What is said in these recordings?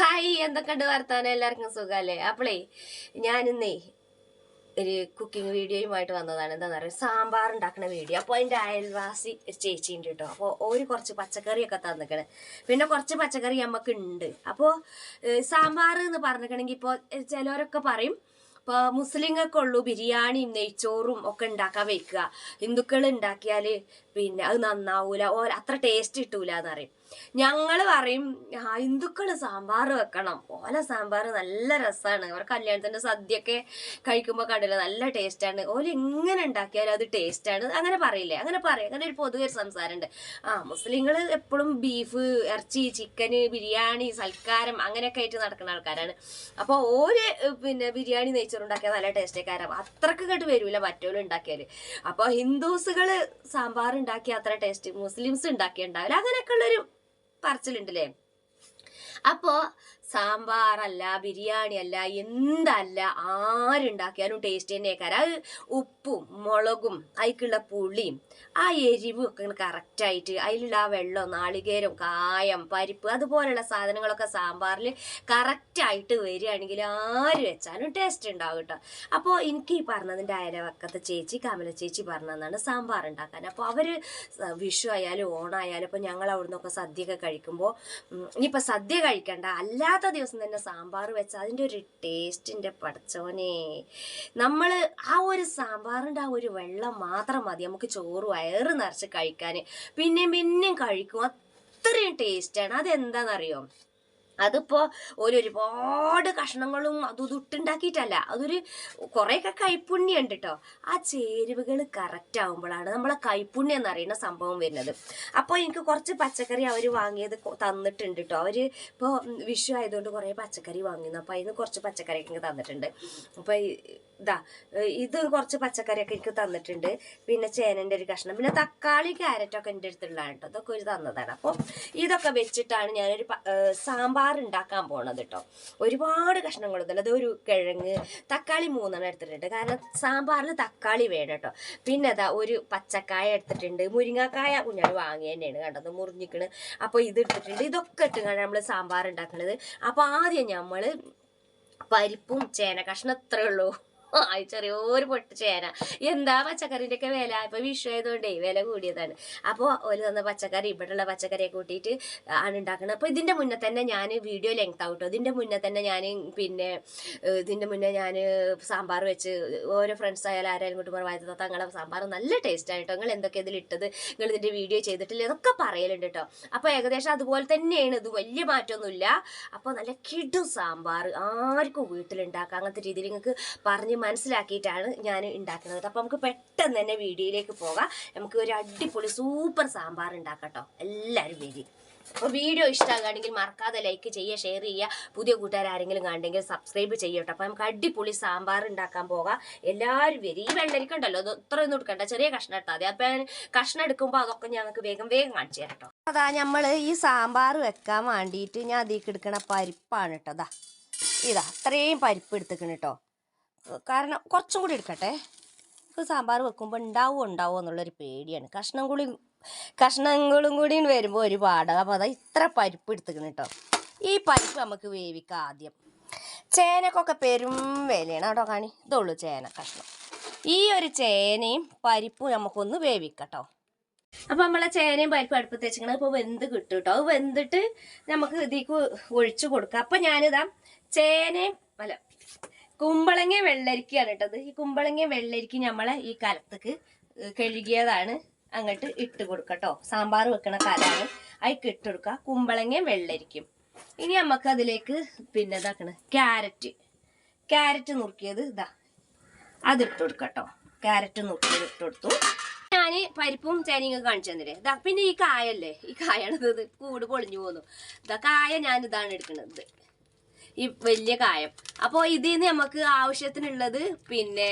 Hi എന്തൊക്കെയുണ്ട് വർത്താനം? എല്ലാവർക്കും സുഖമല്ലേ? അപ്പളേ ഞാനിന്നേ ഒരു കുക്കിംഗ് വീഡിയോയുമായിട്ട് വന്നതാണ്. എന്താ പറയുക സാമ്പാർ ഉണ്ടാക്കുന്ന വീഡിയോ അപ്പോൾ അതിന്റെ അയൽവാസി ഒരു ചേച്ചി കേട്ടോ. അപ്പോൾ ഒരു കുറച്ച് പച്ചക്കറിയൊക്കെ തന്നിക്കണേ. പിന്നെ കുറച്ച് പച്ചക്കറി നമുക്ക് ഉണ്ട് അപ്പോൾ സാമ്പാർ എന്ന് പറഞ്ഞിട്ടുണ്ടെങ്കിൽ ഇപ്പോൾ ചിലവരൊക്കെ പറയും ഇപ്പോൾ മുസ്ലിങ്ങൾക്കുള്ളൂ ബിരിയാണിയും നെയ്ച്ചോറും ഒക്കെ ഉണ്ടാക്കാൻ വെക്കുക. ഹിന്ദുക്കൾ ഉണ്ടാക്കിയാൽ പിന്നെ അത് നന്നാവൂല. ഓ അത്ര ടേസ്റ്റ് കിട്ടൂല എന്ന് പറയും. ഞങ്ങൾ പറയും ഹിന്ദുക്കൾ സാമ്പാർ വെക്കണം. ഓല സാമ്പാർ നല്ല രസമാണ് അവർ കല്യാണത്തിന്റെ സദ്യയൊക്കെ കഴിക്കുമ്പോൾ കണ്ടില്ല നല്ല ടേസ്റ്റാണ്. ഓല എങ്ങനെ ഉണ്ടാക്കിയാലും അത് ടേസ്റ്റാണ്. അങ്ങനെ പറയില്ലേ? അങ്ങനെ പറയും. അങ്ങനെ ഒരു പൊതുവെ ഒരു സംസാരമുണ്ട് ആ മുസ്ലിങ്ങൾ എപ്പോഴും ബീഫ് ഇറച്ചി ചിക്കന് ബിരിയാണി സൽക്കാരം അങ്ങനെയൊക്കെ ആയിട്ട് നടക്കുന്ന ആൾക്കാരാണ്. അപ്പോൾ ഓര് പിന്നെ ബിരിയാണി നെയ്ച്ചോറുണ്ടാക്കിയാൽ നല്ല ടേസ്റ്റേക്കാരാണ് അത്രയ്ക്ക് കേട്ട് വരില്ല മറ്റോലും ഉണ്ടാക്കിയാൽ അപ്പോൾ ഹിന്ദുസുകൾ സാമ്പാർ ഉണ്ടാക്കിയ അത്ര ടേസ്റ്റ് മുസ്ലിംസ് ഉണ്ടാക്കിയ ഉണ്ടാവില്ല. അങ്ങനെയൊക്കെ ഉള്ളൊരു പറച്ചിലുണ്ടല്ലേ? അപ്പോ സാമ്പാറല്ല ബിരിയാണി അല്ല എന്തല്ല ആരുണ്ടാക്കിയാലും ടേസ്റ്റ് തന്നെയാക്കാരം അത് ഉപ്പും മുളകും അതിക്കുള്ള പുളിയും ആ എരിവും ഒക്കെ കറക്റ്റായിട്ട് അതിലുള്ള ആ വെള്ളം നാളികേരം കായം പരിപ്പ് അതുപോലെയുള്ള സാധനങ്ങളൊക്കെ സാമ്പാറിൽ കറക്റ്റായിട്ട് വരികയാണെങ്കിൽ ആര് വെച്ചാലും ടേസ്റ്റ് ഉണ്ടാവും കേട്ടോ. അപ്പോൾ എനിക്ക് ഈ പറഞ്ഞതിന്റെ അയലവക്കത്തെ ചേച്ചി കമല ചേച്ചി പറഞ്ഞതാണ് സാമ്പാർ ഉണ്ടാക്കാൻ. അപ്പോൾ അവർ വിഷു ആയാലും ഓണായാലും ഇപ്പോൾ ഞങ്ങൾ അവിടെ നിന്നൊക്കെ സദ്യയൊക്കെ കഴിക്കുമ്പോൾ ഇനിയിപ്പോൾ സദ്യ കഴിക്കണ്ട അല്ലാത്ത ദിവസം തന്നെ സാമ്പാർ വെച്ചാൽ അതിന്റെ ഒരു ടേസ്റ്റിന്റെ പടച്ചോനെ. നമ്മൾ ആ ഒരു സാമ്പാറിന്റെ ആ ഒരു വെള്ളം മാത്രം മതി. നമുക്ക് ചോറ് വയറ് നിറച്ച് കഴിക്കാൻ പിന്നെയും പിന്നെയും കഴിക്കും. അത്രയും ടേസ്റ്റാണ് അതെന്താണെന്നറിയോ അതിപ്പോ ഒരു ഒരുപാട് കഷ്ണങ്ങളും അതും ഇതും ഇട്ടുണ്ടാക്കിയിട്ടല്ല. അതൊരു കുറേയൊക്കെ കൈപ്പുണ്യം ഉണ്ട് കേട്ടോ ആ ചേരുവകൾ കറക്റ്റ് ആകുമ്പോഴാണ് നമ്മളെ കൈപ്പുണ്യം എന്ന് അറിയുന്ന സംഭവം വരുന്നത്. അപ്പോൾ എനിക്ക് കുറച്ച് പച്ചക്കറി അവർ വാങ്ങിയത് തന്നിട്ടുണ്ട് കേട്ടോ അവർ ഇപ്പോൾ വിഷു ആയതുകൊണ്ട് കുറേ പച്ചക്കറി വാങ്ങിയിരുന്നു അപ്പോൾ അതിന് കുറച്ച് പച്ചക്കറിയൊക്കെ എനിക്ക് തന്നിട്ടുണ്ട്. അപ്പോൾ ഇതാ ഇത് കുറച്ച് പച്ചക്കറിയൊക്കെ എനിക്ക് തന്നിട്ടുണ്ട്. പിന്നെ ചേനന്റെ ഒരു കഷ്ണം. പിന്നെ തക്കാളി ക്യാരറ്റൊക്കെ എന്റെ അടുത്തുള്ളതാണ് കേട്ടോ അതൊക്കെ ഒരു തന്നതാണ്. അപ്പോൾ ഇതൊക്കെ വെച്ചിട്ടാണ് ഞാനൊരു സാമ്പാർ ഉണ്ടാക്കാൻ പോണത് കേട്ടോ ഒരുപാട് കഷ്ണങ്ങളൊന്നുമില്ല അത് ഒരു കിഴങ്ങ് തക്കാളി മൂന്നെണ്ണം എടുത്തിട്ടുണ്ട്. കാരണം സാമ്പാറിൽ തക്കാളി വേണം കേട്ടോ പിന്നെ അതാ ഒരു പച്ചക്കായ എടുത്തിട്ടുണ്ട്. മുരിങ്ങക്കായ കുഞ്ഞാട് വാങ്ങി തന്നെയാണ് കണ്ടത്. മുറിഞ്ഞിക്കണ്. അപ്പോൾ ഇത് എടുത്തിട്ടുണ്ട്. ഇതൊക്കെ ഇട്ടുകൊണ്ട് നമ്മൾ സാമ്പാർ ഉണ്ടാക്കണത്. അപ്പോൾ ആദ്യം നമ്മൾ പരിപ്പും ചേന കഷ്ണം ഇത്രേ ഉള്ളൂ. ഈ ചെറിയൊരു പൊട്ട് ചേന എന്താ പച്ചക്കറിന്റെ ഒക്കെ വില? ഇപ്പൊ വിഷു ആയതുകൊണ്ടേ വില കൂടിയതാണ്. അപ്പോൾ ഒരു തന്ന പച്ചക്കറി ഇവിടെയുള്ള പച്ചക്കറിയെ കൂട്ടിയിട്ട് ആണ് ഉണ്ടാക്കുന്നത് അപ്പോൾ ഇതിന്റെ മുന്നേ തന്നെ ഞാൻ വീഡിയോ ലെങ്ത് ആവട്ടോ ഇതിന്റെ മുന്നേ തന്നെ ഞാൻ പിന്നെ ഇതിന്റെ മുന്നേ ഞാൻ സാമ്പാർ വെച്ച് ഓരോ ഫ്രണ്ട്സ് ആയാലും ആരായാലും കൂട്ടി പറയുന്നത് തങ്ങളെ സാമ്പാർ നല്ല ടേസ്റ്റ് ആയിട്ടോ നിങ്ങൾ എന്തൊക്കെ ഇതിൽ ഇട്ടത്? നിങ്ങൾ ഇതിന്റെ വീഡിയോ ചെയ്തിട്ടില്ല? ഇതൊക്കെ പറയലുണ്ട് കേട്ടോ അപ്പോൾ ഏകദേശം അതുപോലെ തന്നെയാണ്. ഇത് വലിയ മാറ്റമൊന്നുമില്ല അപ്പോൾ നല്ല കിടു സാമ്പാർ. ആർക്കും വീട്ടിലുണ്ടാക്കാം. അങ്ങനത്തെ രീതിയിൽ നിങ്ങൾക്ക് പറഞ്ഞ് മനസ്സിലാക്കിയിട്ടാണ് ഞാൻ ഉണ്ടാക്കുന്നത് അപ്പോൾ നമുക്ക് പെട്ടെന്ന് തന്നെ വീഡിയോയിലേക്ക് പോകാം. നമുക്ക് ഒരു അടിപൊളി സൂപ്പർ സാമ്പാർ ഉണ്ടാക്കട്ടോ എല്ലാവരും വരി. അപ്പോൾ വീഡിയോ ഇഷ്ടമാകുകയാണെങ്കിൽ മറക്കാതെ ലൈക്ക് ചെയ്യുക ഷെയർ ചെയ്യുക. പുതിയ കൂട്ടുകാർ ആരെങ്കിലും കണ്ടെങ്കിൽ സബ്സ്ക്രൈബ് ചെയ്യട്ടോ. അപ്പോൾ നമുക്ക് അടിപൊളി സാമ്പാർ ഉണ്ടാക്കാൻ പോകാം. എല്ലാവരും വരും. ഈ വെള്ളരിക്ക ഉണ്ടല്ലോ അത് ഇത്രയൊന്നും എടുക്കണ്ട. ചെറിയ കഷ്ണം എടുത്താൽ മതി. കഷ്ണം എടുക്കുമ്പോൾ അതൊക്കെ ഞങ്ങൾക്ക് വേഗം വേഗം കാണിച്ചു തരട്ടോ അതാ നമ്മൾ ഈ സാമ്പാർ വെക്കാൻ വേണ്ടിയിട്ട് ഞാൻ അതിലേക്ക് എടുക്കണ പരിപ്പാണ് കേട്ടോ അതാ ഇതാ അത്രയും പരിപ്പ് എടുത്തേക്കണ് കേട്ടോ കാരണം കുറച്ചും കൂടി എടുക്കട്ടെ. നമുക്ക് സാമ്പാർ വെക്കുമ്പോൾ ഉണ്ടാവുമോ ഉണ്ടാവുമോ എന്നുള്ളൊരു പേടിയാണ്. കഷ്ണം കൂടി കഷ്ണങ്ങളും കൂടി വരുമ്പോൾ ഒരു അപ്പോൾ അതാ ഇത്ര പരിപ്പ് എടുത്തേക്കണ് കേട്ടോ ഈ പരിപ്പ് നമുക്ക് വേവിക്കാം ആദ്യം. ചേനക്കൊക്കെ പെരും വിലയാണ് കേട്ടോ കാണി. ഇതുള്ളൂ ചേന കഷ്ണം. ഈ ഒരു ചേനയും പരിപ്പും നമുക്കൊന്ന് വേവിക്കട്ടോ അപ്പം നമ്മളെ ചേനയും പരിപ്പ് അടുപ്പത്ത് വെച്ചിങ്ങനെ ഇപ്പോൾ വെന്ത് കിട്ടും കേട്ടോ അത് വെന്തിട്ട് നമുക്ക് ഇതിക്ക് ഒഴിച്ചു കൊടുക്കാം. അപ്പം ഞാനിതാ ചേനയും അല്ല കുമ്പളങ്ങ വെള്ളരിക്കയാണ് കേട്ടത്. ഈ കുമ്പളങ്ങ വെള്ളരിക്ക നമ്മളെ ഈ കലത്തേക്ക് കഴുകിയതാണ്. അങ്ങോട്ട് ഇട്ട് കൊടുക്കട്ടോ സാമ്പാർ വെക്കണ കലാണ്. അതിക്ക് ഇട്ട് കൊടുക്കുക കുമ്പളങ്ങ വെള്ളരിക്കും ഇനി നമുക്ക് അതിലേക്ക് പിന്നെ ഇതാക്കണ. ക്യാരറ്റ്. ക്യാരറ്റ് നുറുക്കിയത് ഇതാ. അതിട്ട് കൊടുക്കട്ടോ ക്യാരറ്റ് നുറുക്കിയത് ഇട്ട് കൊടുത്തു. ഞാൻ പരിപ്പും ചേനയും കാണിച്ചു തന്നില്ലേ? ഇതാ പിന്നെ ഈ കായല്ലേ? ഈ കായാണ് ഇത് കൂട് പൊളിഞ്ഞു പോകുന്നു ഇതാ കായ ഞാൻ ഇതാണ് എടുക്കുന്നത് ഈ വലിയ കായം. അപ്പോൾ ഇതിൽ നിന്ന് നമുക്ക് ആവശ്യത്തിനുള്ളത് പിന്നെ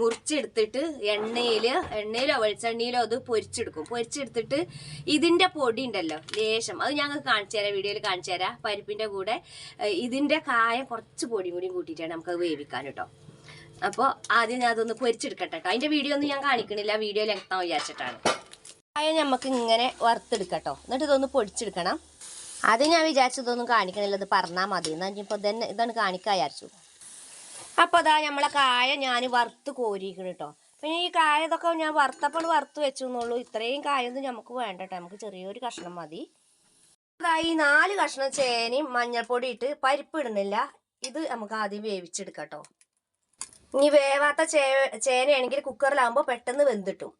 മുറിച്ചെടുത്തിട്ട് എണ്ണയിൽ എണ്ണയിലോ വെളിച്ചെണ്ണയിലോ അത് പൊരിച്ചെടുക്കും. പൊരിച്ചെടുത്തിട്ട് ഇതിന്റെ പൊടി ഉണ്ടല്ലോ ലേശം. അത് ഞങ്ങൾക്ക് കാണിച്ചു തരാം വീഡിയോയിൽ കാണിച്ചു തരാം. പരിപ്പിന്റെ കൂടെ ഇതിന്റെ കായം കുറച്ച് പൊടിയും കൂടിയും കൂട്ടിയിട്ടാണ് നമുക്കത് വേവിക്കാൻ കേട്ടോ. അപ്പോൾ ആദ്യം ഞാൻ അതൊന്ന് പൊരിച്ചെടുക്കട്ടെ കേട്ടോ. അതിന്റെ വീഡിയോ ഒന്നും ഞാൻ കാണിക്കണില്ല വീഡിയോ ലെങ്താവും വിചാരിച്ചിട്ടാണ്. കായം നമുക്ക് ഇങ്ങനെ വറുത്തെടുക്കട്ടോ എന്നിട്ട് ഇതൊന്ന് പൊടിച്ചെടുക്കണം. അത് ഞാൻ വിചാരിച്ചു വിചാരിച്ചതൊന്നും കാണിക്കണില്ല ഇത് പറഞ്ഞാൽ മതി. എന്ന് ഇനിയിപ്പോൾ ഇതന്നെ ഇതാണ് കാണിക്കാൻ വിചാരിച്ചു. അപ്പോൾ അതാ നമ്മളെ കായ ഞാൻ വറുത്ത് കോരിയിരിക്കണം കേട്ടോ പിന്നെ ഈ കായ ഇതൊക്കെ ഞാൻ വറുത്തപ്പോൾ വറുത്ത് വെച്ചു എന്നുള്ളൂ ഇത്രയും കായൊന്നും നമുക്ക് വേണ്ട നമുക്ക് ചെറിയൊരു കഷ്ണം മതി. അതാ ഈ നാല് കഷ്ണം ചേനയും മഞ്ഞൾപ്പൊടി ഇട്ട് പരിപ്പ് ഇടുന്നില്ല. ഇത് നമുക്ക് ആദ്യം വേവിച്ചെടുക്കാം കേട്ടോ ഇനി വേവാത്ത ചേ ചേനയാണെങ്കിൽ കുക്കറിലാകുമ്പോൾ പെട്ടെന്ന് വെന്തിട്ടും.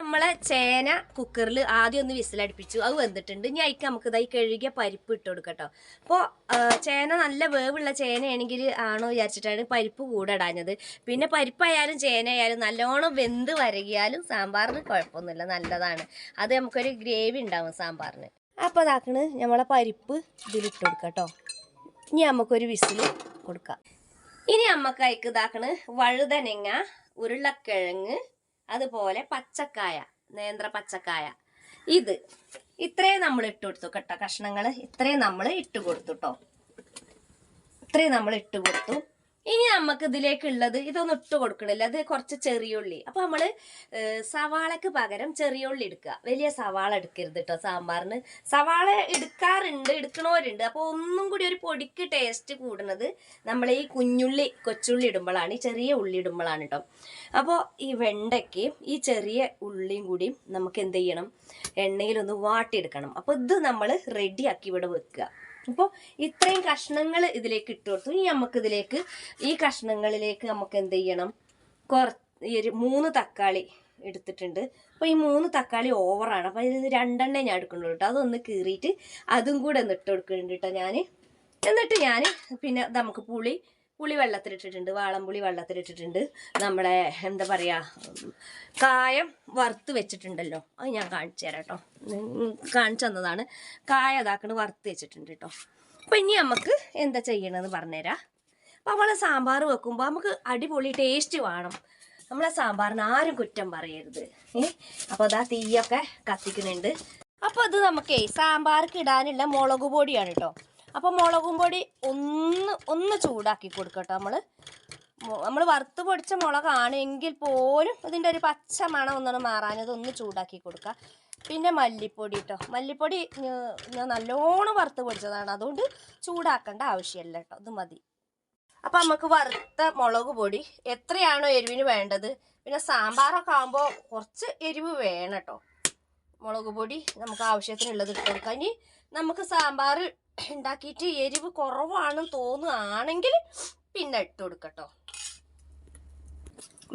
നമ്മളെ ചേന കുക്കറിൽ ആദ്യം ഒന്ന് വിസിലടുപ്പിച്ചു. അത് വന്നിട്ടുണ്ട് ഇനി അതിക്ക് നമുക്ക് ഇതായി കഴുകിയ പരിപ്പ് ഇട്ട് കൊടുക്കട്ടോ. അപ്പോൾ ചേന നല്ല വേവുള്ള ചേനയാണെങ്കിൽ ആണോ വിചാരിച്ചിട്ടാണ് പരിപ്പ് കൂടെ ഇടാഞ്ഞത്. പിന്നെ പരിപ്പായാലും ചേനയായാലും നല്ലോണം വെന്ത് വരകിയാലും സാമ്പാറിന് കുഴപ്പമൊന്നുമില്ല. നല്ലതാണ്. അത് നമുക്കൊരു ഗ്രേവി ഉണ്ടാവും സാമ്പാറിന്. അപ്പോൾ അതാക്കണ് നമ്മളെ പരിപ്പ് ഇതിലിട്ട് കൊടുക്കട്ടോ. ഇനി നമുക്കൊരു വിസിൽ കൊടുക്കാം. ഇനി നമുക്ക് അയക്ക് ഇതാക്കണ് വഴുതനങ്ങ ഉരുളക്കിഴങ്ങ് അതുപോലെ പച്ചക്കായ നേന്ത്ര പച്ചക്കായ. ഇത് ഇത്രയും നമ്മൾ ഇട്ട് കൊടുത്തു കേട്ടോ കഷ്ണങ്ങൾ ഇത്രയും നമ്മൾ ഇട്ട് കൊടുത്തു കേട്ടോ. ഇത്രയും നമ്മൾ ഇട്ട് കൊടുത്തു. ഇനി നമുക്ക് ഇതിലേക്ക് ഉള്ളത് ഇതൊന്നും ഇട്ട് കൊടുക്കണില്ല. അത് കുറച്ച് ചെറിയുള്ളി അപ്പൊ നമ്മൾ ഏഹ്, സവാളക്ക് പകരം ചെറിയുള്ളി എടുക്കുക. വലിയ സവാള എടുക്കരുത് കേട്ടോ സാമ്പാറിന്. സവാള എടുക്കാറുണ്ട് എടുക്കണവരുണ്ട്. അപ്പോൾ ഒന്നും കൂടി ഒരു പൊടിക്ക് ടേസ്റ്റ് കൂടുന്നത് നമ്മൾ ഈ കുഞ്ഞുള്ളി കൊച്ചുള്ളി ഇടുമ്പോഴാണ് ഈ ചെറിയ ഉള്ളി ഇടുമ്പോഴാണ് കേട്ടോ അപ്പോൾ ഈ വെണ്ടയ്ക്ക് ഈ ചെറിയ ഉള്ളിയും കൂടി നമുക്ക് എന്ത് ചെയ്യണം എണ്ണയിലൊന്ന് വാട്ടിയെടുക്കണം. അപ്പോൾ ഇത് നമ്മൾ റെഡിയാക്കി ഇവിടെ വെക്കുക. അപ്പോൾ ഇത്രയും കഷ്ണങ്ങൾ ഇതിലേക്ക് ഇട്ട് കൊടുത്തു. ഇനി നമുക്ക് ഇതിലേക്ക് ഈ കഷ്ണങ്ങളിലേക്ക് നമുക്ക് എന്ത് ചെയ്യണം? കുറ ഒരു മൂന്ന് തക്കാളി എടുത്തിട്ടുണ്ട്. അപ്പോൾ ഈ മൂന്ന് തക്കാളി ഓവറാണ് അപ്പോൾ ഇത് രണ്ടെണ്ണേ ഞാൻ എടുക്കുന്നുള്ളൂ കേട്ടോ. അതൊന്ന് കീറിയിട്ട് അതും കൂടെ ഒന്ന് ഇട്ട് കൊടുക്കുന്നുണ്ട് കേട്ടോ ഞാൻ എന്നിട്ട് ഞാൻ പിന്നെ നമുക്ക് പുളി പുളി വെള്ളത്തിലിട്ടിട്ടുണ്ട് വാളംപുളി വെള്ളത്തിലിട്ടിട്ടുണ്ട്. നമ്മുടെ എന്താ പറയുക കായം വറുത്ത് വെച്ചിട്ടുണ്ടല്ലോ. അത് ഞാൻ കാണിച്ചു തരാം കേട്ടോ. കാണിച്ചു തന്നതാണ്. കായ അതാക്കണ് വറുത്ത് വെച്ചിട്ടുണ്ട് കേട്ടോ. അപ്പം ഇനി നമുക്ക് എന്താ ചെയ്യണമെന്ന് പറഞ്ഞുതരാം. അപ്പം നമ്മൾ സാമ്പാർ വെക്കുമ്പോൾ നമുക്ക് അടിപൊളി ടേസ്റ്റ് വേണം. നമ്മളെ സാമ്പാറിന് ആരും കുറ്റം പറയരുത്. ഏ? അപ്പോൾ അതാ തീയൊക്കെ കത്തിക്കുന്നുണ്ട്. അപ്പോൾ അത് നമുക്കേ സാമ്പാർക്ക് ഇടാനുള്ള മുളക് പൊടിയാണ് കേട്ടോ. അപ്പോൾ മുളകും പൊടി ഒന്ന് ഒന്ന് ചൂടാക്കി കൊടുക്കട്ടോ നമ്മൾ നമ്മൾ വറുത്ത് പൊടിച്ച മുളകാണ് എങ്കിൽ പോലും ഇതിന്റെ ഒരു പച്ച മണം ഒന്നാണ് മാറാനത് ഒന്ന് ചൂടാക്കി കൊടുക്കുക പിന്നെ മല്ലിപ്പൊടി കേട്ടോ മല്ലിപ്പൊടി ഞാൻ നല്ലോണം വറുത്ത് പൊടിച്ചതാണ്. അതുകൊണ്ട് ചൂടാക്കേണ്ട ആവശ്യമില്ല കേട്ടോ ഇത് മതി. അപ്പം നമുക്ക് വറുത്ത മുളക് പൊടി എത്രയാണോ എരിവിന് വേണ്ടത്? പിന്നെ സാമ്പാറൊക്കെ ആകുമ്പോൾ കുറച്ച് എരിവ് വേണം കേട്ടോ മുളക് പൊടി നമുക്ക് ആവശ്യത്തിനുള്ളത് ഇട്ട് കൊടുക്കാം. ഇനി നമുക്ക് സാമ്പാർ ഉണ്ടാക്കിയിട്ട് എരിവ് കുറവാണെന്ന് തോന്നുകയാണെങ്കിൽ പിന്നെ ഇട്ട് കൊടുക്കട്ടോ.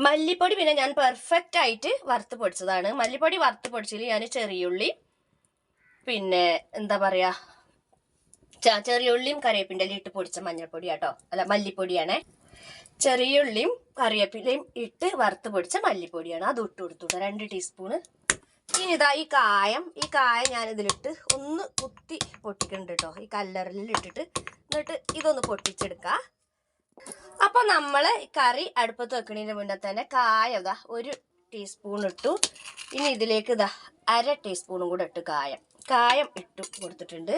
മല്ലിപ്പൊടി പിന്നെ ഞാൻ പെർഫെക്റ്റ് ആയിട്ട് വറുത്ത് പൊടിച്ചതാണ്. മല്ലിപ്പൊടി വറുത്ത് പൊടിച്ചതിൽ ഞാൻ ചെറിയുള്ളി പിന്നെ എന്താ പറയാ ചെറിയുള്ളിയും കറിവേപ്പിന്റെ ഇട്ട് പൊടിച്ച മഞ്ഞൾപ്പൊടി കേട്ടോ അല്ല മല്ലിപ്പൊടിയാണേ. ചെറിയുള്ളിയും കറിവേപ്പിലയും ഇട്ട് വറുത്ത് പൊടിച്ച മല്ലിപ്പൊടിയാണ്. അത് ഇട്ട് കൊടുത്തു രണ്ട് ടീസ്പൂണ് ഇനി ഇതാ ഈ കായം ഈ കായം ഞാൻ ഇതിലിട്ട് ഒന്ന് കുത്തി പൊട്ടിക്കുന്നുണ്ട് കേട്ടോ ഈ കല്ലറിൽ ഇട്ടിട്ട് എന്നിട്ട് ഇതൊന്ന് പൊട്ടിച്ചെടുക്കുക അപ്പൊ നമ്മൾ കറി അടുപ്പത്ത് വെക്കണതിന് മുന്നേ തന്നെ കായ ഇതാ ഒരു ടീസ്പൂൺ ഇട്ടു. ഇനി ഇതിലേക്ക് ഇതാ അര ടീസ്പൂണും കൂടെ ഇട്ട് കായം. കായം ഇട്ടു കൊടുത്തിട്ടുണ്ട്.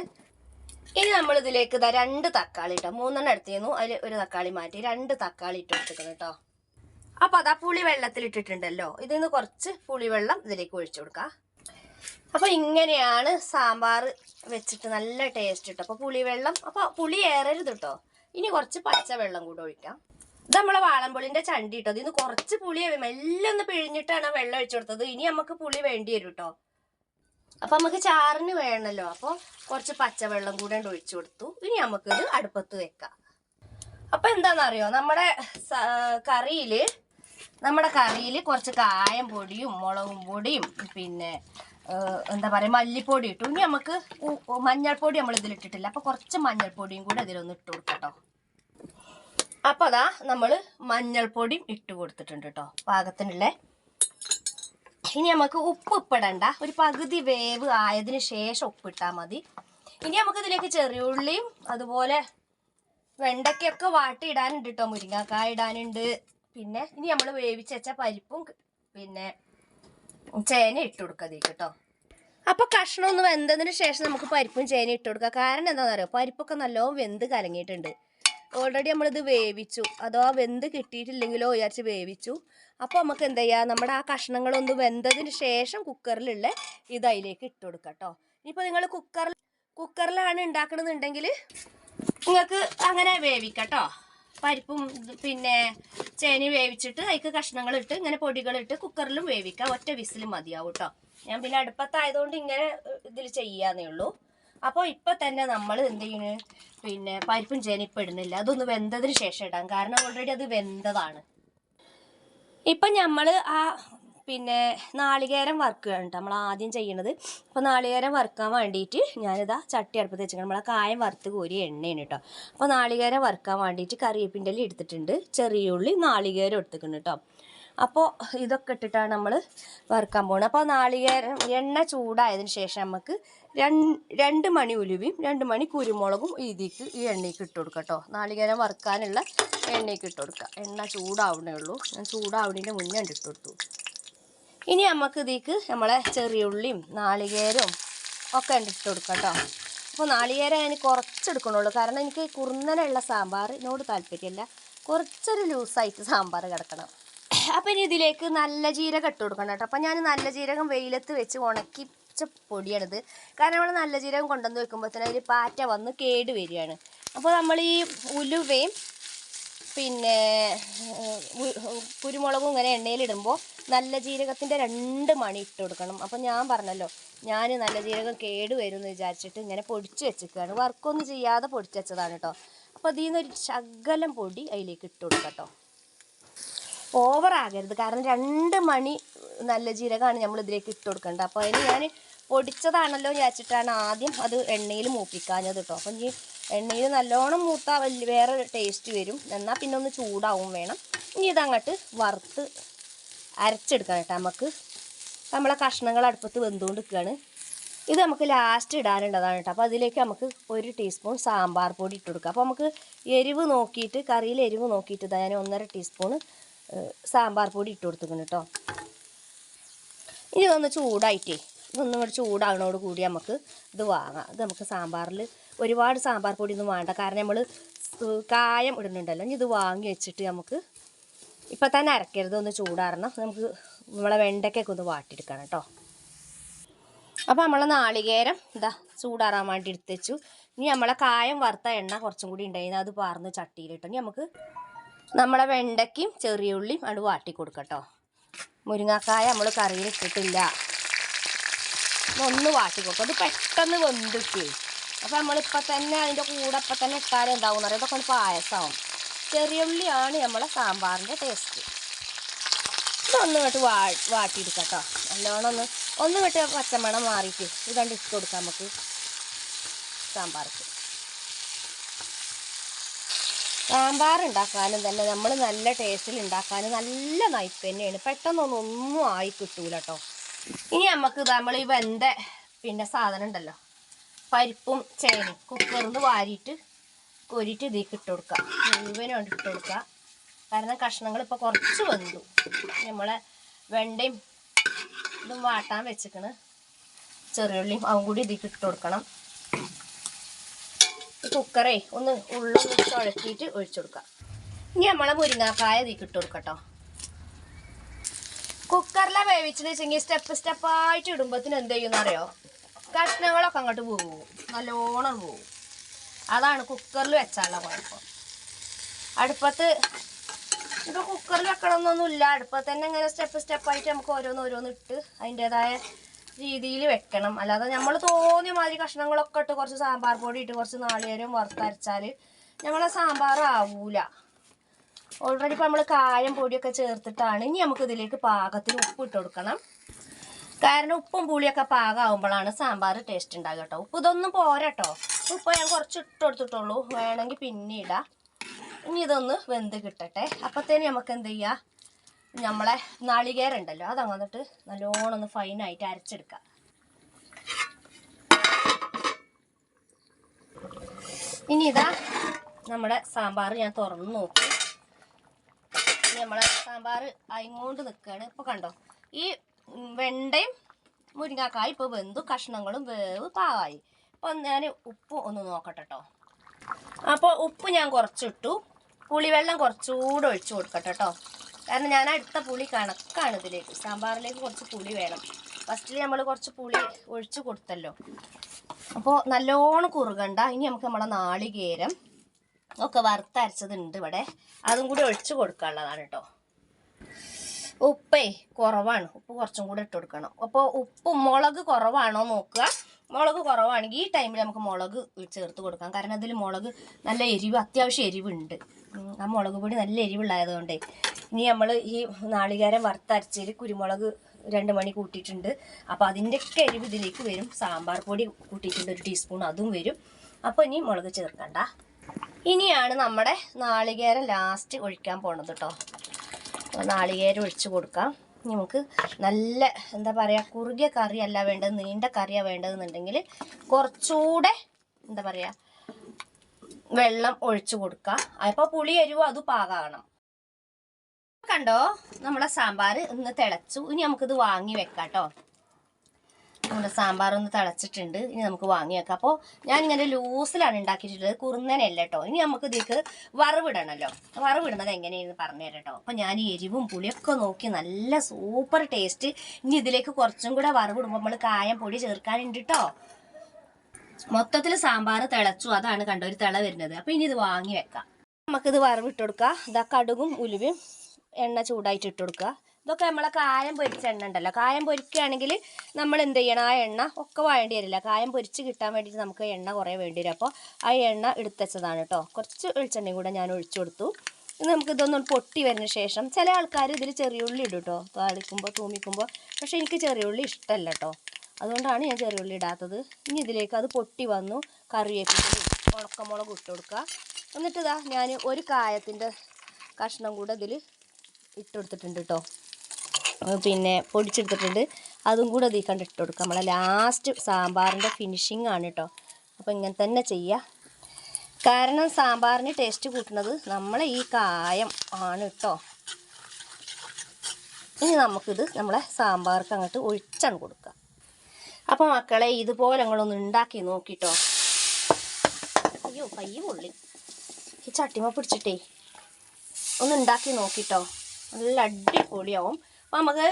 ഇനി നമ്മൾ ഇതിലേക്ക് ഇതാ രണ്ട് തക്കാളി ഇട്ടോ. മൂന്നെണ്ണം എടുത്തിരുന്നു. അതിൽ ഒരു തക്കാളി മാറ്റി രണ്ട് തക്കാളി ഇട്ട് കൊടുത്തിക്കണം കേട്ടോ അപ്പൊ അതാ പുളി വെള്ളത്തിൽ ഇട്ടിട്ടുണ്ടല്ലോ ഇതിൽ നിന്ന് കുറച്ച് പുളിവെള്ളം ഇതിലേക്ക് ഒഴിച്ചു കൊടുക്കാം. അപ്പൊ ഇങ്ങനെയാണ് സാമ്പാർ വെച്ചിട്ട് നല്ല ടേസ്റ്റ് കിട്ടും അപ്പൊ പുളിവെള്ളം അപ്പൊ പുളി ഏറരുത് കേട്ടോ ഇനി കുറച്ച് പച്ചവെള്ളം കൂടെ ഒഴിക്കാം. ഇത് നമ്മളെ വാളംപുളിന്റെ ചണ്ടി ഇട്ടോ ഇതിന്ന് കുറച്ച് പുളി മെല്ലെ ഒന്ന് പിഴിഞ്ഞിട്ടാണ് വെള്ളം ഒഴിച്ചു കൊടുത്തത്. ഇനി നമുക്ക് പുളി വേണ്ടി വരും കേട്ടോ അപ്പൊ നമുക്ക് ചാറിന് വേണമല്ലോ അപ്പൊ കുറച്ച് പച്ചവെള്ളം കൂടെ ഒഴിച്ചു കൊടുത്തു. ഇനി നമുക്കിത് അടുപ്പത്ത് വെക്കാം. അപ്പൊ എന്താണെന്നറിയോ നമ്മുടെ കറിയിൽ നമ്മുടെ കറിയിൽ കുറച്ച് കായം പൊടിയും മുളകും പൊടിയും പിന്നെ എന്താ പറയുക മല്ലിപ്പൊടി ഇട്ടു. ഇനി നമുക്ക് മഞ്ഞൾപ്പൊടി നമ്മൾ ഇതിലിട്ടിട്ടില്ല അപ്പോൾ കുറച്ച് മഞ്ഞൾപ്പൊടിയും കൂടെ ഇതിലൊന്ന് ഇട്ട് കൊടുക്കട്ടോ. അപ്പോൾ അതാ നമ്മൾ മഞ്ഞൾപ്പൊടിയും ഇട്ട് കൊടുത്തിട്ടുണ്ട് കേട്ടോ പാകത്തിനുള്ള. ഇനി നമുക്ക് ഉപ്പ് ഇപ്പിടണ്ട ഒരു പകുതി വേവ് ആയതിനു ശേഷം ഉപ്പിട്ടാൽ മതി. ഇനി നമുക്ക് ഇതിലേക്ക് ചെറിയ ഉള്ളിയും അതുപോലെ വെണ്ടയ്ക്കൊക്കെ വാട്ടി ഇടാനുണ്ട് കേട്ടോ മുരിങ്ങക്കായ ഇടാനുണ്ട്. പിന്നെ ഇനി നമ്മൾ വേവിച്ച് വെച്ച പരിപ്പും പിന്നെ ചേന ഇട്ട് കൊടുക്കുക കേട്ടോ അപ്പൊ കഷ്ണം ഒന്ന് വെന്തതിന് ശേഷം നമുക്ക് പരിപ്പും ചേന ഇട്ട് കൊടുക്കുക കാരണം എന്താണെന്ന് അറിയാം പരിപ്പൊക്കെ നല്ലോണം വെന്ത് കലങ്ങിയിട്ടുണ്ട്. ഓൾറെഡി നമ്മളിത് വേവിച്ചു. അഥവാ വെന്ത് കിട്ടിയിട്ടില്ലെങ്കിലോ വിചാരിച്ച് വേവിച്ചു. അപ്പോൾ നമുക്ക് എന്താ ചെയ്യുക നമ്മുടെ ആ കഷ്ണങ്ങളൊന്ന് വെന്തതിന് ശേഷം കുക്കറിലുള്ള ഇത് അതിലേക്ക് ഇട്ട് കൊടുക്കുക കേട്ടോ ഇനിയിപ്പോൾ നിങ്ങൾ കുക്കറിൽ കുക്കറിലാണ് ഉണ്ടാക്കണമെന്നുണ്ടെങ്കിൽ നിങ്ങൾക്ക് അങ്ങനെ വേവിക്കട്ടോ പരിപ്പും പിന്നെ ചേനയും വേവിച്ചിട്ട് അതിക്ക് കഷ്ണങ്ങളിട്ട് ഇങ്ങനെ പൊടികളിട്ട് കുക്കറിലും വേവിക്കാം. ഒറ്റ വിസിൽ മതിയാവും കേട്ടോ ഞാൻ പിന്നെ അടുപ്പത്തായതുകൊണ്ട് ഇങ്ങനെ ഇതിൽ ചെയ്യാന്നേ ഉള്ളൂ. അപ്പോൾ ഇപ്പം തന്നെ നമ്മൾ എന്ത് ചെയ്യുന്നു പിന്നെ പരിപ്പും ചേനയും ഇപ്പം ഇടുന്നില്ല. അതൊന്ന് വെന്തതിന് ശേഷം ഇടാം. കാരണം ഓൾറെഡി അത് വെന്തതാണ്. ഇപ്പം നമ്മൾ ആ പിന്നെ നാളികേരം വറുക്കുകയാണ് കേട്ടോ നമ്മൾ ആദ്യം ചെയ്യണത്. അപ്പോൾ നാളികേരം വറുക്കാൻ വേണ്ടിയിട്ട് ഞാനിതാ ചട്ടി അടുപ്പത്ത് വെച്ചിട്ടുണ്ട് നമ്മളെ കായം വറുത്ത് കോരി എണ്ണയാണ് കേട്ടോ. അപ്പോൾ നാളികേരം വറുക്കാൻ വേണ്ടിയിട്ട് കറിവേപ്പിന്റെ ഇല എടുത്തിട്ടുണ്ട്. ചെറിയ ഉള്ളി നാളികേരം എടുത്തിട്ടുണ്ട് കേട്ടോ. അപ്പോൾ ഇതൊക്കെ ഇട്ടിട്ടാണ് നമ്മൾ വറുക്കാൻ പോകുന്നത് അപ്പോൾ നാളികേരം എണ്ണ ചൂടായതിന് ശേഷം നമുക്ക് രണ്ട് മണി ഉലുവയും രണ്ട് മണി കുരുമുളകും ഇതിക്ക് ഈ എണ്ണയ്ക്ക് ഇട്ട് കൊടുക്കുക കേട്ടോ. നാളികേരം വറുക്കാനുള്ള എണ്ണയ്ക്ക് ഇട്ട് കൊടുക്കുക എണ്ണ ചൂടാവണേ ഉള്ളൂ. ഞാൻ ചൂടാവണേന്റെ മുന്നേ ഇട്ട് കൊടുത്തു. ഇനി നമുക്ക് ഇതിക്ക് നമ്മളെ ചെറിയുള്ളിയും നാളികേരവും ഒക്കെ ഉണ്ട് ഇട്ട് കൊടുക്കാം കേട്ടോ അപ്പോൾ നാളികേരം ഞാൻ കുറച്ചെടുക്കണുള്ളൂ കാരണം എനിക്ക് കുറുന്നനുള്ള സാമ്പാറിനോട് താല്പര്യമില്ല. കുറച്ചൊരു ലൂസായിട്ട് സാമ്പാർ കിടക്കണം. അപ്പം ഇനി ഇതിലേക്ക് നല്ല ജീരകം ഇട്ട് കൊടുക്കണം കേട്ടോ അപ്പം ഞാൻ നല്ല ജീരകം വെയിലത്ത് വെച്ച് ഉണക്കി പൊടിയാണിത്. കാരണം നമ്മൾ നല്ല ജീരകം കൊണ്ടുവന്ന് വെക്കുമ്പോഴത്തേനും അതിൽ പാറ്റ വന്ന് കേട് വരികയാണ്. അപ്പോൾ നമ്മൾ ഈ ഉലുവയും പിന്നെ കുരുമുളകും ഇങ്ങനെ എണ്ണയിലിടുമ്പോൾ നല്ല ജീരകത്തിന്റെ രണ്ട് മണി ഇട്ട് കൊടുക്കണം. അപ്പം ഞാൻ പറഞ്ഞല്ലോ ഞാൻ നല്ല ജീരകം കേട് വരും എന്ന് വിചാരിച്ചിട്ട് ഇങ്ങനെ പൊടിച്ച് വെച്ചിരിക്കുകയാണ്. വർക്കൊന്നും ചെയ്യാതെ പൊടിച്ച് വെച്ചതാണ് കേട്ടോ അപ്പോൾ അതിൽ നിന്നൊരു ശകലം പൊടി അതിലേക്ക് ഇട്ട് കൊടുക്കാം കേട്ടോ ഓവർ ആകരുത്. കാരണം രണ്ട് മണി നല്ല ജീരകമാണ് നമ്മൾ ഇതിലേക്ക് ഇട്ട് കൊടുക്കേണ്ടത്. അപ്പോൾ അതിന് ഞാൻ പൊടിച്ചതാണല്ലോ വിചാരിച്ചിട്ടാണ് ആദ്യം അത് എണ്ണയിൽ മൂപ്പിക്കാഞ്ഞത് കേട്ടോ അപ്പം ഈ എണ്ണയിൽ നല്ലോണം മൂത്താൽ വലിയ വേറെ ടേസ്റ്റ് വരും. എന്നാൽ പിന്നെ ഒന്ന് ചൂടാവും വേണം. ഇനി ഇതങ്ങോട്ട് വറുത്ത് അരച്ചെടുക്കണം കേട്ടോ നമുക്ക്. നമ്മളെ കഷ്ണങ്ങൾ അടുപ്പത്ത് വെന്തുകൊണ്ട് നിൽക്കുകയാണ് ഇത് നമുക്ക് ലാസ്റ്റ് ഇടാനുള്ളതാണ് കേട്ടോ. അപ്പോൾ അതിലേക്ക് നമുക്ക് ഒരു ടീസ്പൂൺ സാമ്പാർ പൊടി ഇട്ട് കൊടുക്കുക അപ്പോൾ നമുക്ക് എരിവ് നോക്കിയിട്ട് കറിയിൽ എരിവ് നോക്കിയിട്ട് ഇതാ ഞാൻ ഒന്നര ടീസ്പൂൺ സാമ്പാർ പൊടി ഇട്ട് കൊടുത്തിരിക്കുന്നു കേട്ടോ. ഇനി ഇതൊന്ന് ചൂടായിട്ടേ ഇതൊന്നും കൂടി ചൂടാകണോട് കൂടി നമുക്ക് ഇത് വാങ്ങാം. ഇത് നമുക്ക് സാമ്പാറിൽ ഒരുപാട് സാമ്പാർ പൊടിയൊന്നും വേണ്ട. കാരണം നമ്മൾ കായം ഇടുന്നുണ്ടല്ലോ. ഇനി ഇത് വാങ്ങി വെച്ചിട്ട് നമുക്ക് ഇപ്പം തന്നെ അരക്കരുത് ഒന്ന് ചൂടാറണം. നമുക്ക് നമ്മളെ വെണ്ടയ്ക്കൊക്കെ ഒന്ന് വാട്ടിയെടുക്കണം കേട്ടോ അപ്പോൾ നമ്മളെ നാളികേരം ഇതാ ചൂടാറാൻ വേണ്ടി എടുത്തുവെച്ചു. ഇനി നമ്മളെ കായം വറുത്ത എണ്ണ കുറച്ചും കൂടി ഉണ്ടായിരുന്നു. അത് പാർന്ന് ചട്ടിയിലിട്ടു. ഇനി നമുക്ക് നമ്മളെ വെണ്ടയ്ക്കും ചെറിയ ഉള്ളിയും അത് വാട്ടി കൊടുക്കട്ടോ മുരിങ്ങാക്കായ നമ്മൾ കറിയിൽ ഇട്ടിട്ടില്ല. ഒന്ന് വാട്ടി കൊടുക്കും അത് പെട്ടെന്ന് വെന്തിട്ടേ അപ്പോൾ നമ്മളിപ്പോൾ തന്നെ അതിന്റെ കൂടെ ഇപ്പം തന്നെ ഇട്ടാലും എന്താവും എന്ന് പറയാം ഇതൊക്കെ പായസമാവും. ചെറിയ ഉള്ളിയാണ് നമ്മളെ സാമ്പാറിന്റെ ടേസ്റ്റ് ഇതൊന്ന് ഇങ്ങോട്ട് വാ വാട്ടിയെടുക്കാം കേട്ടോ നല്ലോണം ഒന്ന് ഒന്ന് ഇങ്ങോട്ട് പച്ചമണം മാറിയിട്ട് ഇത് കണ്ട് ഇട്ട് കൊടുക്കാം നമുക്ക് സാമ്പാർക്ക്. സാമ്പാർ ഉണ്ടാക്കാനും തന്നെ നമ്മൾ നല്ല ടേസ്റ്റിൽ ഉണ്ടാക്കാനും നല്ല നയിപ്പ് തന്നെയാണ്. പെട്ടെന്നൊന്നും ഒന്നും ആയി കിട്ടൂല കേട്ടോ ഇനി നമുക്ക് നമ്മൾ ഈ വെന്ത പിന്നെ സാധനം ഉണ്ടല്ലോ. പരിപ്പും ചേനയും കുക്കറിൽ നിന്ന് വാരിയിട്ട് കോരിയിട്ട് ഇതിലേക്ക് ഇട്ട് കൊടുക്കുക. മുഴുവനും ഇട്ട് കൊടുക്കുക. കാരണം കഷ്ണങ്ങൾ ഇപ്പോൾ കുറച്ച് വന്നു നമ്മളെ വെണ്ടയും ഇതും വാട്ടാൻ വെച്ചിക്കണ് ചെറിയുള്ളിയും അവൻ കൂടി ഇതിലേക്ക് ഇട്ട് കൊടുക്കണം. കുക്കറേ ഒന്ന് ഉള്ളൊന്ന് ഉഴക്കിയിട്ട് ഒഴിച്ചു കൊടുക്കാം ഇനി നമ്മളെ മുരിങ്ങാക്കായ ഇതിലേക്ക് ഇട്ട് കൊടുക്കട്ടോ കുക്കറിലെ വേവിച്ചെന്ന് വെച്ചെങ്കിൽ സ്റ്റെപ്പ് സ്റ്റെപ്പായിട്ട് ഇടുമ്പോഴത്തിന് എന്ത് ചെയ്യുന്നറിയോ? കഷ്ണങ്ങളൊക്കെ അങ്ങോട്ട് പോകും. നല്ലോണം പോകും. അതാണ് കുക്കറിൽ വെച്ചാലുള്ള കുഴപ്പം. അടുപ്പത്ത് ഇപ്പോൾ കുക്കറിൽ വെക്കണമെന്നൊന്നുമില്ല അടുപ്പത്ത് തന്നെ ഇങ്ങനെ സ്റ്റെപ്പ് സ്റ്റെപ്പായിട്ട് നമുക്ക് ഓരോന്ന് ഓരോന്ന് ഇട്ട് അതിന്റെതായ രീതിയിൽ വെക്കണം. അല്ലാതെ നമ്മൾ തോന്നിയ മാതിരി കഷ്ണങ്ങളൊക്കെ ഇട്ട് കുറച്ച് സാമ്പാർ പൊടി ഇട്ട് കുറച്ച് നാളികേരം വറുത്തരച്ചാൽ നമ്മളെ സാമ്പാർ ആവൂല. ഓൾറെഡി ഇപ്പോൾ നമ്മൾ കായം പൊടിയൊക്കെ ചേർത്തിട്ടാണ് ഇനി നമുക്ക് ഇതിലേക്ക് പാകത്തിന് ഉപ്പ് ഇട്ട് കൊടുക്കണം. കാരണം ഉപ്പും പുളിയൊക്കെ പാകമാകുമ്പോഴാണ് സാമ്പാർ ടേസ്റ്റ് ഉണ്ടാകുക കേട്ടോ ഉപ്പ് ഇതൊന്നും പോരാട്ടോ ഉപ്പ് ഞാൻ കുറച്ച് ഇട്ട് കൊടുത്തിട്ടുള്ളൂ. വേണമെങ്കിൽ പിന്നെ ഇടാം. ഇനി ഇതൊന്ന് വെന്ത് കിട്ടട്ടെ. അപ്പത്തേന് നമുക്ക് എന്ത് ചെയ്യാം? നമ്മളെ നാളികേരം ഉണ്ടല്ലോ അത് അങ്ങോട്ട് നല്ലോണം ഒന്ന് ഫൈനായിട്ട് അരച്ചെടുക്കാം. ഇനി ഇതാ നമ്മുടെ സാമ്പാർ ഞാൻ തുറന്ന് നോക്കി. നമ്മളെ സാമ്പാർ അയങ്ങോണ്ട് നിൽക്കുകയാണ് ഇപ്പോൾ കണ്ടോ? ഈ വെണ്ടയും മുരിങ്ങാക്കായ ഇപ്പോൾ വെന്തു കഷ്ണങ്ങളും വേവ് പാവായി. അപ്പോൾ ഞാൻ ഉപ്പ് ഒന്ന് നോക്കട്ടെ കേട്ടോ അപ്പോൾ ഉപ്പ് ഞാൻ കുറച്ചിട്ടു. പുളിവെള്ളം കുറച്ചുകൂടെ ഒഴിച്ചു കൊടുക്കട്ടെ കേട്ടോ കാരണം ഞാൻ അടുത്ത പുളി കണക്കാണ് ഇതിലേക്ക്. സാമ്പാറിലേക്ക് കുറച്ച് പുളി വേണം. ഫസ്റ്റിൽ നമ്മൾ കുറച്ച് പുളി ഒഴിച്ചു കൊടുത്തല്ലോ. അപ്പോൾ നല്ലോണം കുറുകണ്ട. ഇനി നമുക്ക് നമ്മളെ നാളികേരം ഒക്കെ വറുത്തരച്ചതുണ്ട് ഇവിടെ. അതും കൂടി ഒഴിച്ചു കൊടുക്കാനുള്ളതാണ് കേട്ടോ. ഉപ്പേ കുറവാണ്. ഉപ്പ് കുറച്ചും കൂടെ ഇട്ട് കൊടുക്കണം. അപ്പോൾ ഉപ്പ് മുളക് കുറവാണോ നോക്കുക. മുളക് കുറവാണെങ്കിൽ ഈ ടൈമിൽ നമുക്ക് മുളക് ചേർത്ത് കൊടുക്കാം. കാരണം അതിൽ മുളക് നല്ല എരിവ് അത്യാവശ്യം എരിവുണ്ട്. ആ മുളക് പൊടി നല്ല എരിവുള്ളായതുകൊണ്ടേ ഇനി നമ്മൾ ഈ നാളികേരം വറുത്തരച്ചതിൽ കുരുമുളക് രണ്ട് മണി കൂട്ടിയിട്ടുണ്ട്. അപ്പോൾ അതിന്റെയൊക്കെ എരിവ് ഇതിലേക്ക് വരും. സാമ്പാർ പൊടി കൂട്ടിയിട്ടുണ്ട് ഒരു ടീസ്പൂൺ അതും വരും. അപ്പോൾ ഇനി മുളക് ചേർക്കണ്ട. ഇനിയാണ് നമ്മുടെ നാളികേരം ലാസ്റ്റ് ഒഴിക്കാൻ പോണത് കേട്ടോ നാളികേരം ഒഴിച്ച് കൊടുക്കാം. നമുക്ക് നല്ല എന്താ പറയുക കുറുകിയ കറിയല്ല വേണ്ടത് നീണ്ട കറിയാണ് വേണ്ടതെന്നുണ്ടെങ്കിൽ കുറച്ചുകൂടെ എന്താ പറയുക വെള്ളം ഒഴിച്ചു കൊടുക്കുക അപ്പോൾ പുളി എരിവ് അത് പാകാകണം. കണ്ടോ? നമ്മളെ സാമ്പാർ ഇന്ന് തിളച്ചു. ഇനി നമുക്കിത് വാങ്ങി വെക്കാം കേട്ടോ. നമ്മുടെ സാമ്പാർ ഒന്ന് തിളച്ചിട്ടുണ്ട്. ഇനി നമുക്ക് വാങ്ങി വെക്കാം അപ്പോൾ ഞാൻ ഇങ്ങനെ ലൂസിലാണ് ഉണ്ടാക്കിയിട്ടുള്ളത്. കുറുന്നനല്ല കേട്ടോ. ഇനി നമുക്ക് ഇതിക്ക് വറവിടണമല്ലോ വറവിടുന്നത് എങ്ങനെയെന്ന് പറഞ്ഞുതരാം കേട്ടോ. അപ്പോൾ ഞാൻ എരിവും പുളിയൊക്കെ നോക്കി നല്ല സൂപ്പർ ടേസ്റ്റ്. ഇനി ഇതിലേക്ക് കുറച്ചും കൂടെ വറവിടുമ്പോൾ നമ്മൾ കായം പൊടി ചേർക്കാനുണ്ട് കേട്ടോ. മൊത്തത്തിൽ സാമ്പാർ തിളച്ചു. അതാണ് കണ്ടോ ഒരു തിള വരുന്നത്. അപ്പോൾ ഇനി ഇത് വാങ്ങി വെക്കാം. നമുക്കിത് വറവിട്ട് കൊടുക്കാം. ഇതാ കടുകും ഉലുവയും എണ്ണ ചൂടായിട്ട് ഇട്ട് കൊടുക്കുക. ഇതൊക്കെ നമ്മളെ കായം പൊരിച്ച എണ്ണ ഉണ്ടല്ലോ. കായം പൊരിക്കുകയാണെങ്കിൽ നമ്മൾ എന്ത് ചെയ്യണം? ആ എണ്ണ ഒക്കെ വേണ്ടി വരില്ല. കായം പൊരിച്ച് കിട്ടാൻ വേണ്ടിയിട്ട് നമുക്ക് എണ്ണ കുറേ വേണ്ടി വരും. അപ്പോൾ ആ എണ്ണ എടുത്തച്ചതാണ് കേട്ടോ. കുറച്ച് വെളിച്ചെണ്ണയും കൂടെ ഞാൻ ഒഴിച്ചു കൊടുത്തു. നമുക്ക് ഇതൊന്നും പൊട്ടി വരുന്ന ശേഷം ചില ആൾക്കാർ ഇതിൽ ചെറിയുള്ളി ഇടും കേട്ടോ. താളിക്കുമ്പോൾ തൂമിക്കുമ്പോൾ. പക്ഷേ എനിക്ക് ചെറിയുള്ളി ഇഷ്ടമല്ല കേട്ടോ. അതുകൊണ്ടാണ് ഞാൻ ചെറിയുള്ളി ഇടാത്തത്. ഇനി ഇതിലേക്ക് അത് പൊട്ടി വന്നു. കറിവേപ്പിലയും ഉണക്കമുളക് ഇട്ട് കൊടുക്കുക. എന്നിട്ട് ഇതാ ഞാൻ ഒരു കായത്തിന്റെ കഷ്ണം കൂടെ ഇതിൽ ഇട്ടെടുത്തിട്ടുണ്ട് കേട്ടോ. പിന്നെ പൊടിച്ചെടുത്തിട്ടുണ്ട്. അതും കൂടെ ഇതിൽ കണ്ടിട്ട് കൊടുക്കുക നമ്മളെ ലാസ്റ്റ് സാമ്പാറിന്റെ ഫിനിഷിംഗ് ആണ് കേട്ടോ അപ്പോൾ ഇങ്ങനെ തന്നെ ചെയ്യുക കാരണം സാമ്പാറിന് ടേസ്റ്റ് കൂട്ടുന്നത് നമ്മളെ ഈ കായം ആണ് കേട്ടോ ഇനി നമുക്കിത് നമ്മളെ സാമ്പാർക്ക് അങ്ങോട്ട് ഒഴിച്ചാണ് കൊടുക്കുക അപ്പോൾ മക്കളെ ഇതുപോലെ നിങ്ങളൊന്ന് ഉണ്ടാക്കി നോക്കിട്ടോ അയ്യോ പയ്യ പൊള്ളി. ഈ ചട്ടിമ പിടിച്ചിട്ടേ ഒന്ന് ഉണ്ടാക്കി നോക്കിട്ടോ നല്ല അടിപൊളിയാവും. അപ്പം നമുക്ക്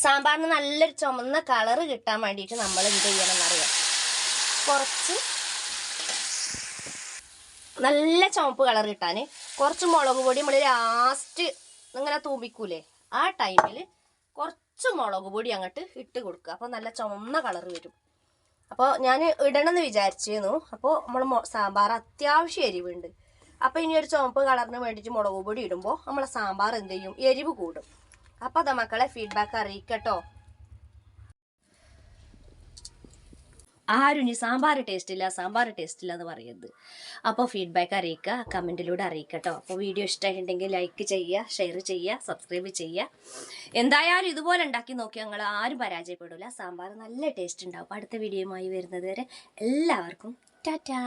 സാമ്പാറിന് നല്ലൊരു ചുമന്ന കളറ് കിട്ടാൻ വേണ്ടിയിട്ട് നമ്മൾ എന്ത് ചെയ്യണം എന്നറിയാം കുറച്ച് നല്ല ചുമപ്പ് കളർ കിട്ടാൻ കുറച്ച് മുളക് പൊടി നമ്മൾ ലാസ്റ്റ് ഇങ്ങനെ തൂമ്പിക്കൂലേ ആ ടൈമിൽ കുറച്ച് മുളക് പൊടി അങ്ങോട്ട് ഇട്ട് കൊടുക്കുക. അപ്പോൾ നല്ല ചുമന്ന കളർ വരും. അപ്പോൾ ഞാൻ ഇടണമെന്ന് വിചാരിച്ചിരുന്നു. അപ്പോൾ നമ്മൾ സാമ്പാർ അത്യാവശ്യം എരിവുണ്ട്. അപ്പോൾ ഇനി ഒരു ചുമപ്പ് കളറിന് വേണ്ടിയിട്ട് മുളക് പൊടി ഇടുമ്പോൾ നമ്മളെ സാമ്പാർ എന്ത് ചെയ്യും? എരിവ് കൂടും. അപ്പോൾ അത് മക്കളെ ഫീഡ്ബാക്ക് അറിയിക്കട്ടോ. ആരും ഇനി സാമ്പാർ ടേസ്റ്റ് ഇല്ല സാമ്പാർ ടേസ്റ്റില്ല എന്ന് പറയരുത്. അപ്പോൾ ഫീഡ്ബാക്ക് അറിയിക്കുക കമന്റിലൂടെ അറിയിക്കട്ടോ. അപ്പോൾ വീഡിയോ ഇഷ്ടമായിട്ടുണ്ടെങ്കിൽ ലൈക്ക് ചെയ്യുക ഷെയർ ചെയ്യുക സബ്സ്ക്രൈബ് ചെയ്യുക. എന്തായാലും ഇതുപോലെ ഉണ്ടാക്കി നോക്കി ഞങ്ങൾ ആരും പരാജയപ്പെടില്ല സാമ്പാർ നല്ല ടേസ്റ്റ് ഉണ്ടാവും. അടുത്ത വീഡിയോയുമായി വരുന്നത് വരെ എല്ലാവർക്കും ടാറ്റാ.